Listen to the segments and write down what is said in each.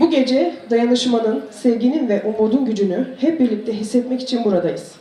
Bu gece dayanışmanın, sevginin ve umudun gücünü hep birlikte hissetmek için buradayız.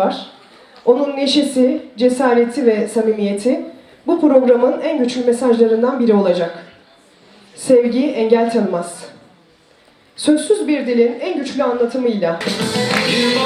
Var. Onun neşesi, cesareti ve samimiyeti bu programın en güçlü mesajlarından biri olacak. Sevgi engel tanımaz. Sözsüz bir dilin en güçlü anlatımıyla Bir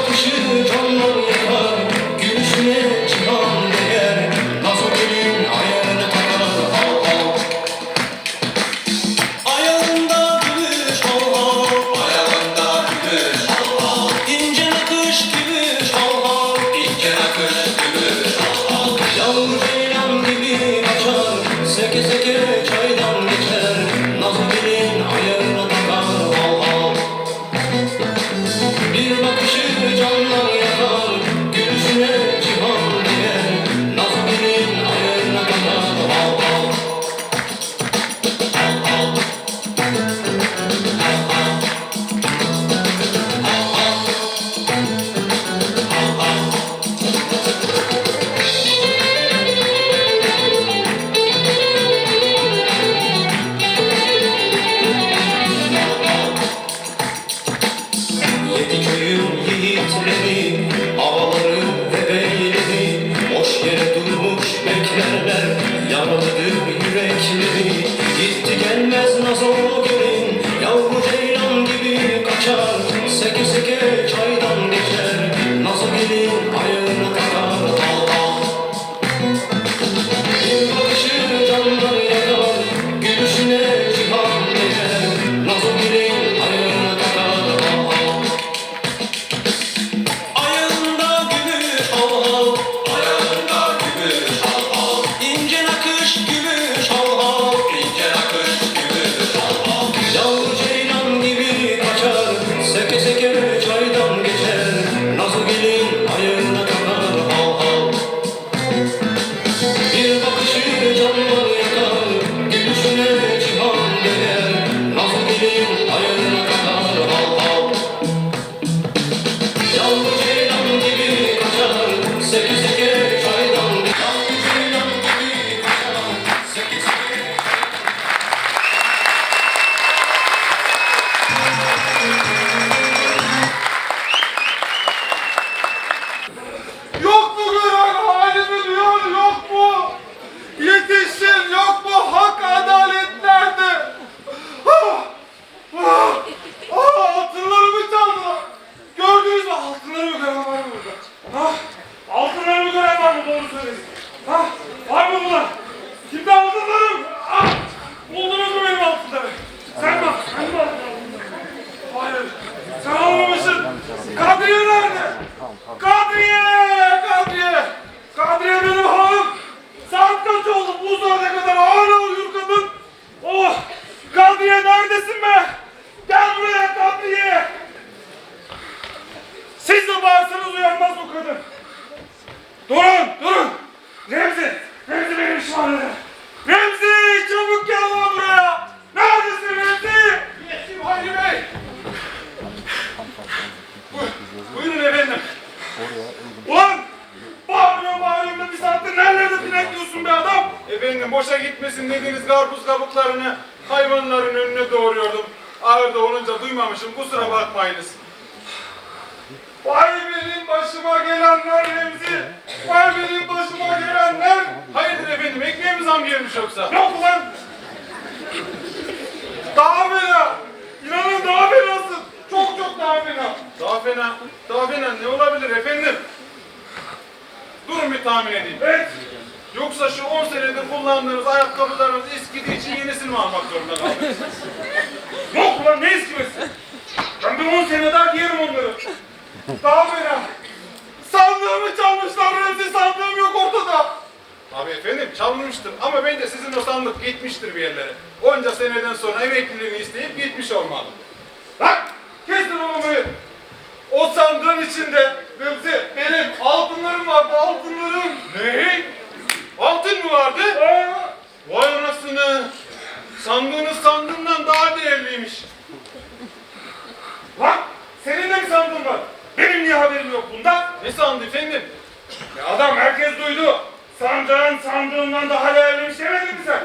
gelenler Remzi! Benim başıma gelenler! Hayırdır efendim ekmeğe mi zam gelmiş yoksa? Yok ulan! Daha fena! İnanın daha fenası! Çok çok daha fena! Daha fena? Daha fena ne olabilir efendim? Durun bir tahmin edeyim. Evet. Yoksa şu 10 senedir kullandığınız ayakkabılarınız eskidiği için yenisini mi almak zorunda kaldınız? Yok ulan ne eskimesi? Ben bir 10 sene daha giyerim onları. Daha fena. Sandığımı çalmışlar Remzi sandığım yok ortada. Abi efendim çalınmıştır ama bence sizin o sandık gitmiştir bir yerlere. Onca seneden sonra emekliliğini isteyip gitmiş olmalı. Lan kesin böyle. O sandığın içinde Remzi benim altınlarım vardı altınlarım. Ne? Altın mı vardı? Vay anasını. Sandığınız sandığından daha değerliymiş. Lan senin de mi sandığın var? Benim niye haberim yok bundan? Ne sandı efendim? Ya adam herkes duydu. Sandığın sandığından daha değerliymiş demedin mi sen?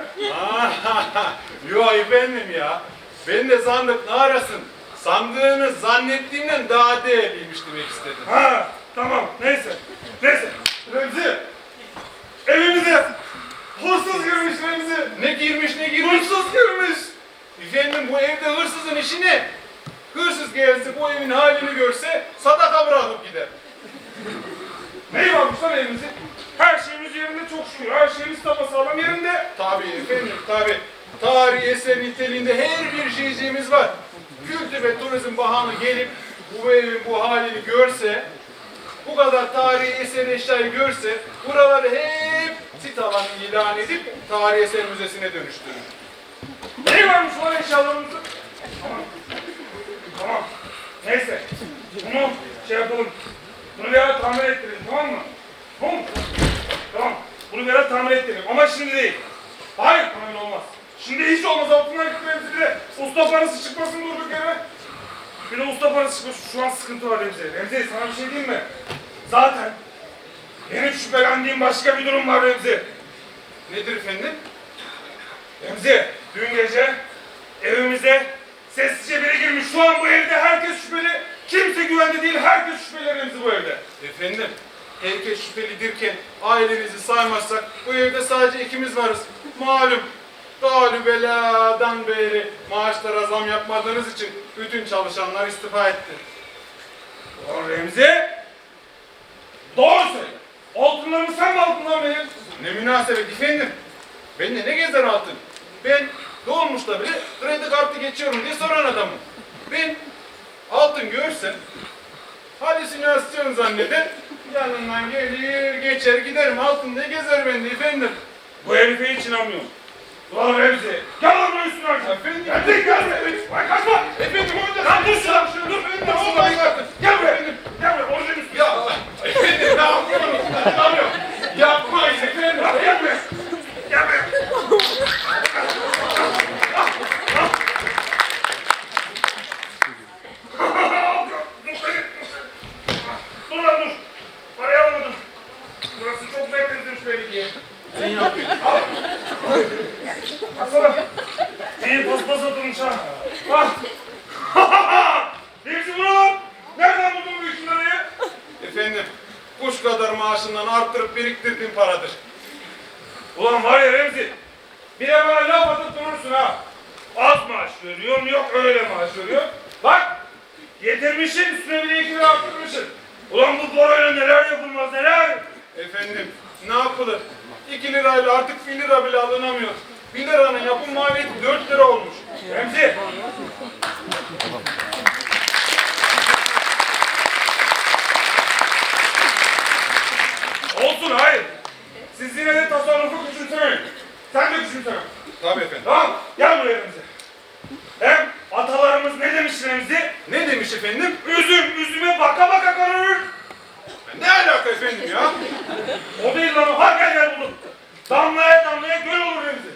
Yok efendim ya. Ben de sandık ne arasın? Sandığını zannettiğimden daha değerliymiş demek istedim. Ha, Tamam neyse. Neyse. Remzi. Evimize hırsız girmiş Remzi. Ne girmiş ne girmiş? Hırsız girmiş. Efendim bu evde hırsızın işi ne? Hırsız gelse bu evin halini görse sadaka bırakıp gider. Neyi varmış lan evimizin? Her şeyimiz yerinde çok Her şeyimiz sağlam yerinde. Tabii efendim tabii. Tarihi eser niteliğinde her bir şeyciğimiz var. Kültür ve Turizm Bakanı gelip bu evin bu halini görse, bu kadar tarihi eser eşyayı görse, buraları hep sit alanı ilan edip tarihi eser müzesine dönüştürür. Neyi varmış lan eşyalarımızın? Tamam. Tamam. Neyse. Bunu şey yapalım. Bunu bir ara tamir ettirelim tamam mı? Tamam? Tamam. Bunu ara tamir ettirelim ama şimdi değil. Hayır tamir olmaz. Şimdi hiç olmaz altından gitmemiz bir de usta parası çıkmasın durduk yere. Bir de usta parası çıkmasın. Şu an sıkıntı var Remzi. Remzi sana bir şey diyeyim mi? Zaten benim şüphelendiğim başka bir durum var Remzi. Nedir efendim? Remzi, dün gece evimize sessizce biri girmiş. Şu an bu evde herkes şüpheli. Kimse güvende değil, herkes şüpheli Remzi bu evde. Efendim, herkes şüphelidirken ailenizi saymazsak bu evde sadece ikimiz varız. Malum, galü beladan beri maaşlara zam yapmadığınız için bütün çalışanlar istifa etti. Ulan Remzi, doğru söyle. Altınlarımı sen mi aldın lan benim? Ne münasebet efendim. Bende ne gezer altın? Ben doğmuşta bile kredi kartı geçiyorum diye soran adamım. Ben altın görsem halüsinasyon zanneder yanından gelir geçer giderim altın ne gezer bende efendim. Bu herife hiç inanmıyorum. Ulan Remzi, gel lan üstüne artık. Efendim? Geldik geldik. Vay kaçma. Efendim orada Lan dur şuradan, dur. Efendim. Gel buraya. Gel buraya, orucun üstüne. Ya efendim ne yapıyorsunuz? Ne yapıyorsunuz? Yapmayın efendim. Lan Gel buraya. Gel buraya. Dur lan dur. Parayı alamadım. Burası çok bekletilmiş belli ki. Baksana. İyi paspas atılmış ha. Bak. Hepsi bu lan. Nereden buldun bu iki lirayı? Efendim kuş kadar maaşından arttırıp biriktirdiğim paradır. Ulan var ya Remzi. Bir de bana laf atıp durursun ha. Az maaş veriyorum yok öyle maaş veriyorum. Bak. Getirmişsin üstüne bir de iki lira arttırmışsın. Ulan bu parayla neler yapılmaz neler. Efendim ne yapılır? 2 lirayla artık 1 lira bile alınamıyor. 1 liranın yapım maliyeti 4 lira olmuş. Remzi. Olsun hayır. Siz yine de tasarrufu küçümsemeyin. Sen de küçümseme. Tabii efendim. Tamam gel buraya Remzi. Hem atalarımız ne demiş Remzi? Ne demiş efendim? Üzüm üzüme baka baka kararır. Ne alaka efendim ya? O değil lan o. Ha gel gel buldum. Damlaya damlaya göl olur Remzi.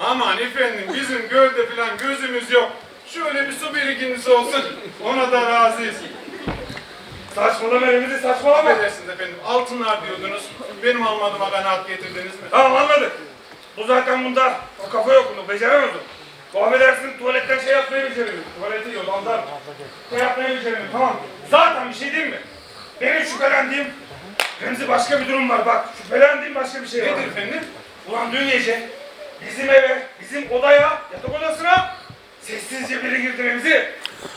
Aman efendim bizim gölde falan gözümüz yok. Şöyle bir su birikintisi olsun. Ona da razıyız. Saçmalama Remzi saçmalama. Affedersiniz efendim. Altınlar diyordunuz. Benim almadığıma kanaat getirdiniz mi? Tamam anladık. Bu zaten bunda o kafa yok bunu beceremez o. Bu affedersin tuvaletten şey yapmayı beceremiyor. Tuvaleti yiyor ondan. Şey yapmayı beceremiyor tamam. Zaten bir şey değil mi? Benim şüphelendiğim Remzi başka bir durum var bak. Şüphelendiğim başka bir şey var. Nedir efendim? Ulan dün gece bizim eve, bizim odaya, yatak odasına sessizce biri girdi Remzi.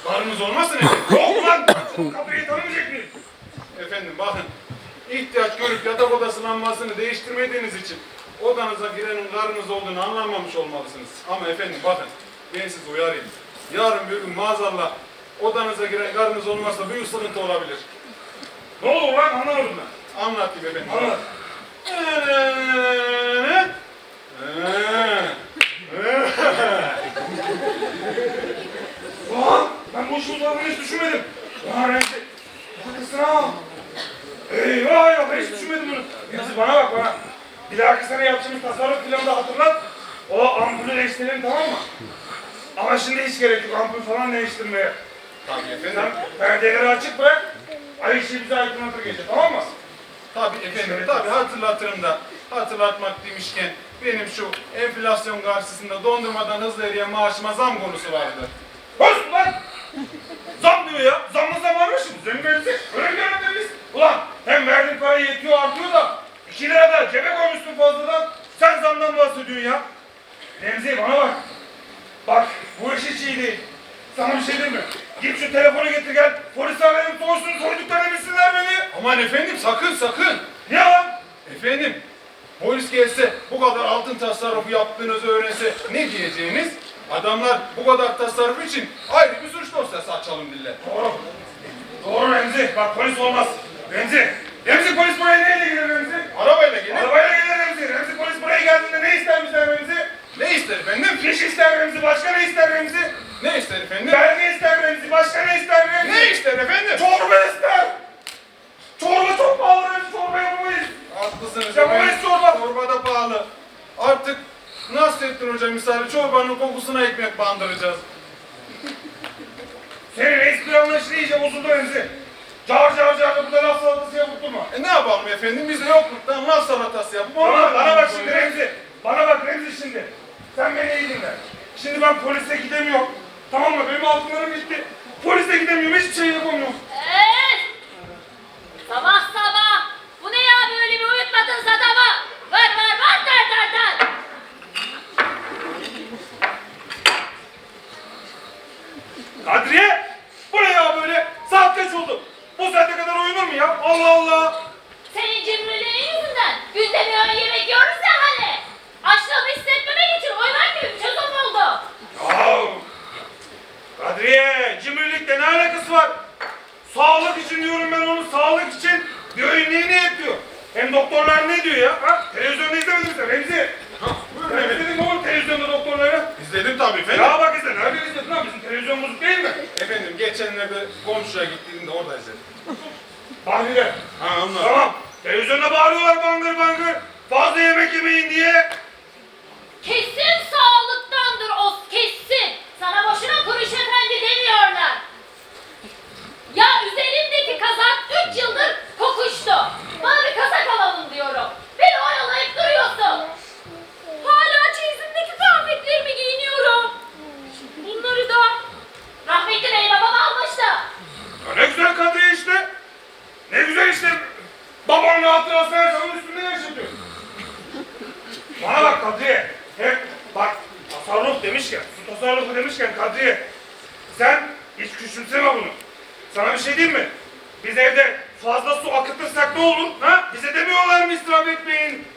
Karnınız olmasın efendim? Yok ulan bu kapıyı tanımayacak mıyım? Efendim bakın. ihtiyaç görüp yatak odası lambasını değiştirmediğiniz için odanıza girenin karnınız olduğunu anlamamış olmalısınız. Ama efendim bakın ben sizi uyarayım. Yarın bir gün maazallah odanıza giren karnınız olmazsa büyük sıkıntı olabilir. Ne olur lan anlamadım ben. Anlatayım efendim. Anlat. Ulan ben bu işin uzadığını hiç düşünmedim. Ulan Remzi. Haklısın ha. Eyvah ya ben hiç düşünmedim bunu. Remzi bana bak bana. Bir dahaki sene yapacağımız tasarruf planını da hatırlat. O ampulü değiştirelim tamam mı? Ama şimdi hiç gerek yok ampul falan değiştirmeye. Tabii Sen efendim. perdeleri açık bırak. Ayşe bize aydınlatır gece tamam mı? Tabii efendim, tabii hatırlatırım da. Hatırlatmak demişken benim şu enflasyon karşısında dondurmadan hızlı eriyen maaşıma zam konusu vardı. Hoş lan! zam diyor ya. Zamlı zam varmış mı? Zenginizi öğreniyorum biz. Ulan hem verdiğin para yetiyor artıyor da 2 lira da cebe koymuşsun fazladan. Sen zamdan bahsediyorsun ya. Remzi bana bak. Bak bu iş hiç iyi değil. Sana bir şey diyeyim mi? Git şu telefonu getir gel. Polis arayıp sorsun sorduklarını bilsinler beni. Aman efendim sakın sakın. Niye lan? Efendim polis gelse bu kadar altın tasarrufu yaptığınızı öğrense ne diyeceğiniz? Adamlar bu kadar tasarruf için ayrı bir suç dosyası açalım dille. Doğru. Doğru Remzi. Bak polis olmaz. Remzi. Remzi polis buraya neyle girebilir? kapısına ekmek bandıracağız. Senin restoranla işte iyice bozuldu Remzi. Car car car da burada laf salatası yapıp durma. E ne yapalım efendim? Biz yokluktan laf salatası yapıp... Bana, bana bak şimdi Remzi. Bana bak Remzi şimdi. Sen beni iyi dinle. Şimdi ben polise gidemiyorum. Tamam mı? Benim altınlarım gitti. Polise gidemiyorum. Hiçbir şey yapamıyorum. Evet. Sabah sabah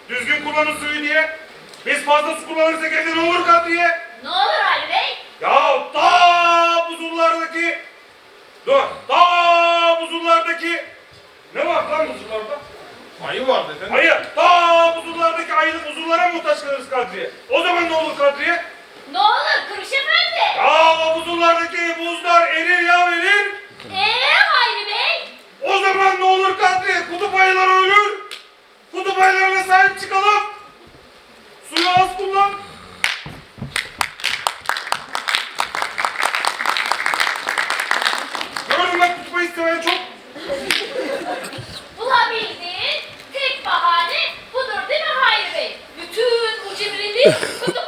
düzgün kullanın suyu diye. Biz fazla su kullanırsak evde ne olur kan diye. Ne olur Ali Bey? Ya ta buzullardaki dur ta buzullardaki ne var lan buzullarda? Ayı vardı efendim. Hayır ta buzullardaki ayılık buzullara muhtaç kalırız Kadriye. O zaman ne olur Kadriye? Ne olur Kırış Efendi? Ya buzullardaki buzlar erir ya erir. Eee Hayri Bey? O zaman ne olur Kadriye? Kutup ayıları ölür. Kutup sahip çıkalım. Suyu az kullan. Gördüm bak tutmayı istemeyen çok. Bulabildiğin tek bahane budur değil mi Hayri Bey? Bütün bu kutup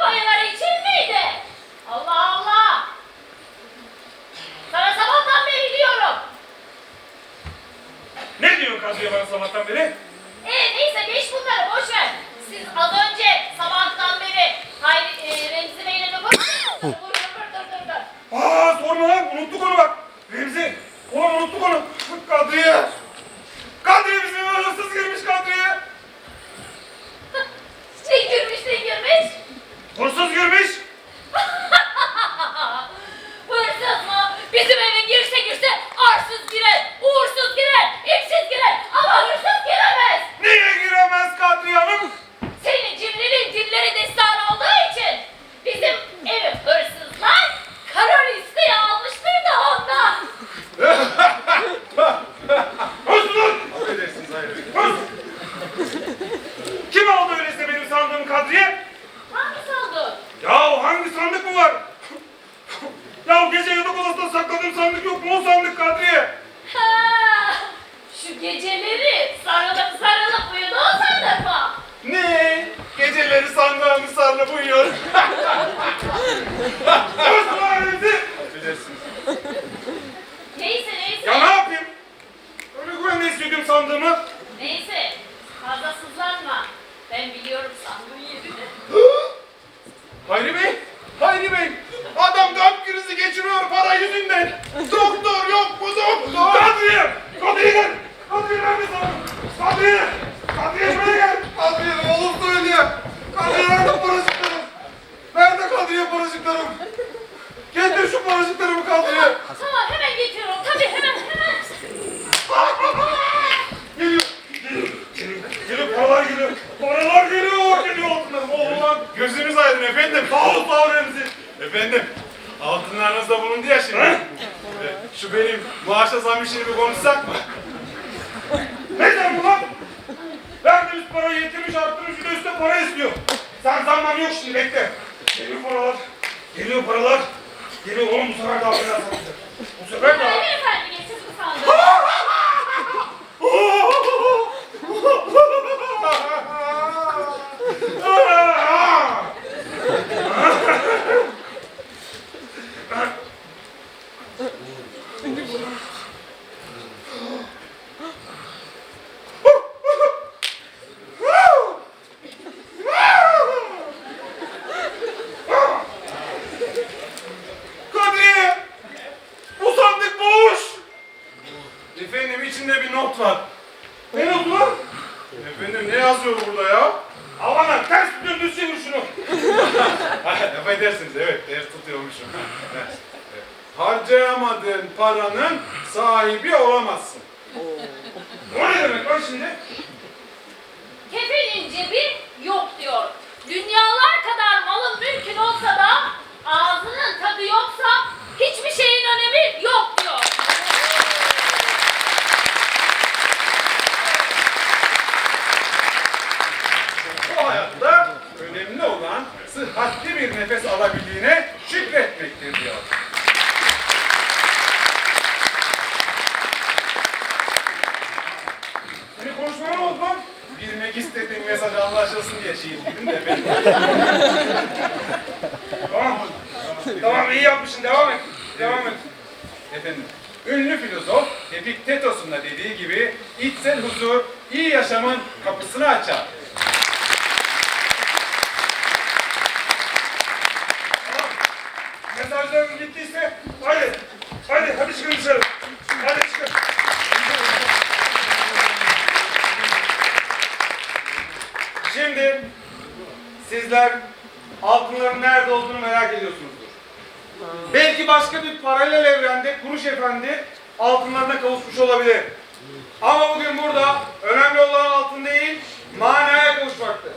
Hayri Bey, Hayri Bey. Adam kalp krizi geçiriyor para yüzünden. Doktor yok mu doktor? Kadriye, Kadriye gel. Kadriye neredesin? Kadriye, Kadriye şuraya gel. Kadriye oğlum söylüyor. Kadriye nerede paracıklarım? Nerede Kadriye paracıklarım? Getir şu paracıklarımı Kadriye. Tamam hemen getiriyorum. Tabii hemen hemen. Geliyor. Geliyor. Geliyor. Paralar geliyor. Paralar geliyor olsun oğlan gözünüz aydın efendim. Sağ ol sağ ol Remzi. Efendim altınlarınızda bulundu ya şimdi. He? E, şu benim maaşa zam işini bir konuşsak mı? Neden bu lan? Verdiğimiz parayı yetirmiş arttırmış bir de üstüne para istiyor. Sen zammam yok şimdi bekle. Geliyor paralar. Geliyor paralar. Geliyor oğlum bu sefer de affeder sanacak. Bu sefer de... Efendim geçiz bu sandığı. Affedersiniz evet ters tutuyormuşum. Evet. Harcayamadığın paranın sahibi olamazsın. O ne demek lan şimdi? Kefenin cebi yok diyor. Dünyalar kadar malın mülkün olsa da ağzının tadı yoksa hiçbir şeyin önemi yok diyor. Bu hayatta önemli sıhhatli bir nefes alabildiğine şükretmektir diyor. Senin konuşmana ne oldu? Bilmek istediğim mesaj anlaşılsın diye şiir dedim de efendim. Tamam. Tamam iyi yapmışsın devam et. Devam et. Efendim, ünlü filozof Epiktetos'un da dediği gibi içsel huzur iyi yaşamın kapısını açar. Tamam. Mesajlarınız bittiyse hadi. Hadi hadi çıkın. Hadi çıkın. Şimdi sizler altınların nerede olduğunu merak ediyorsunuzdur. Belki başka bir paralel evrende Kuruş Efendi altınlarına kavuşmuş olabilir. Ama bugün burada önemli olan altın değil, manaya kavuşmaktır.